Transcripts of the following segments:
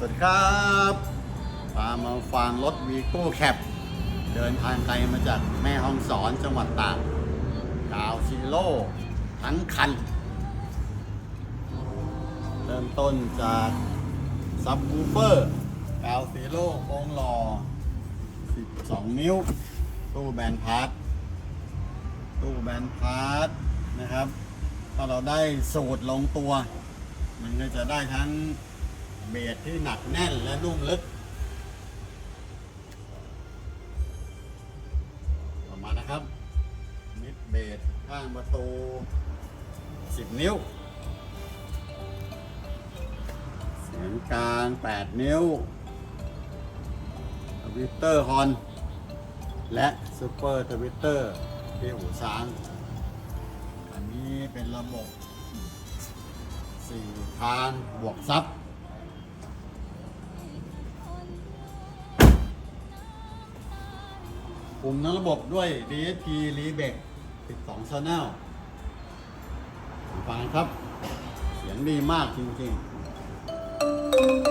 สวัสดีครับพามาฟังรถวีโก้แคปเดินทางไกลมาจากแม่ฮ่องสอนจังหวัดตากกาวซีโร่ทั้งคัน เริ่มต้นจากซับวูเฟอร์กาวซีโร่โค้งหล่อ 12 นิ้ว ตู้แบนพาร์ทตู้แบนพาร์ทนะครับ ถ้าเราได้สูตรลงตัว มันก็จะได้ทั้ง เบสที่หนักแน่นและนุ่มลึกออกมานะครับ มิดเบสข้างประตู 10 นิ้วเสียงกลาง 8 นิ้วทวิตเตอร์ฮอน และซูเปอร์ทวิตเตอร์ที่หูช้างอันนี้เป็นระบบสี่ทางบวกซับ คุมทั้งระบบด้วย DSP r e b a c 12 Channel ฟังครับ เสียงดีมากจริงๆ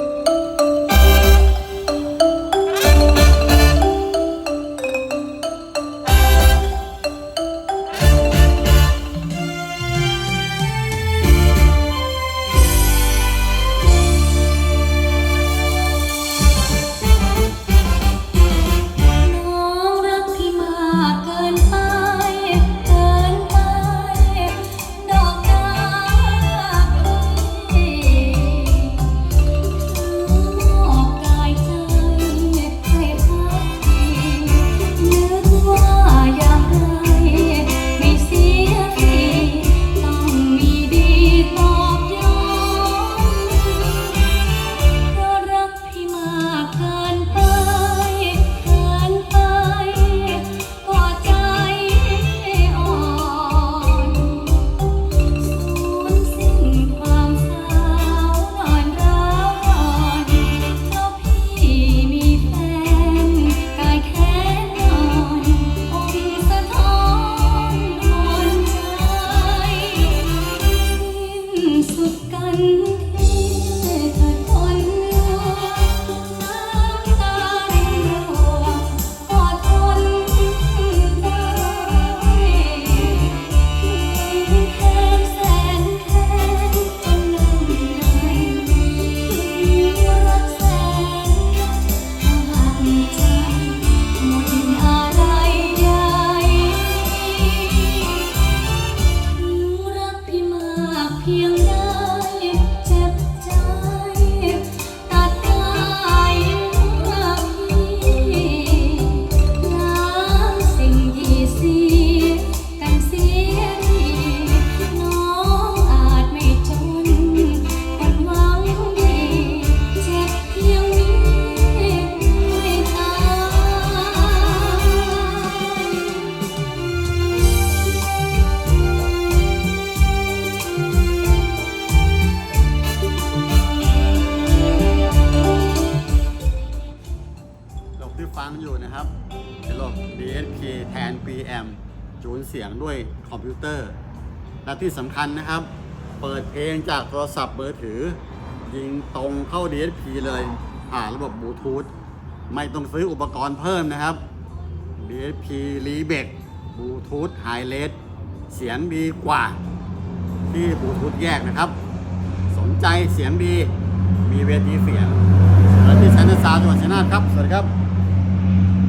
เพียง อยู่นะครับเป็นระบบ DSP แทน PM จูนเสียงด้วยคอมพิวเตอร์ และที่สำคัญนะครับ เปิดเพลงจากโทรศัพท์มือถือ ยิงตรงเข้า DSP เลยผ่านระบบบลูทูธไม่ต้องซื้ออุปกรณ์เพิ่มนะครับ DSP r e b a c บลูทูธไฮเลสเสียงดีกว่า ที่บลูทูธแยกนะครับ สนใจเสียงดีมีเวทีเสียงและที่ชันซาวจังหวัดชัยนาทครับ สวัสดีครับ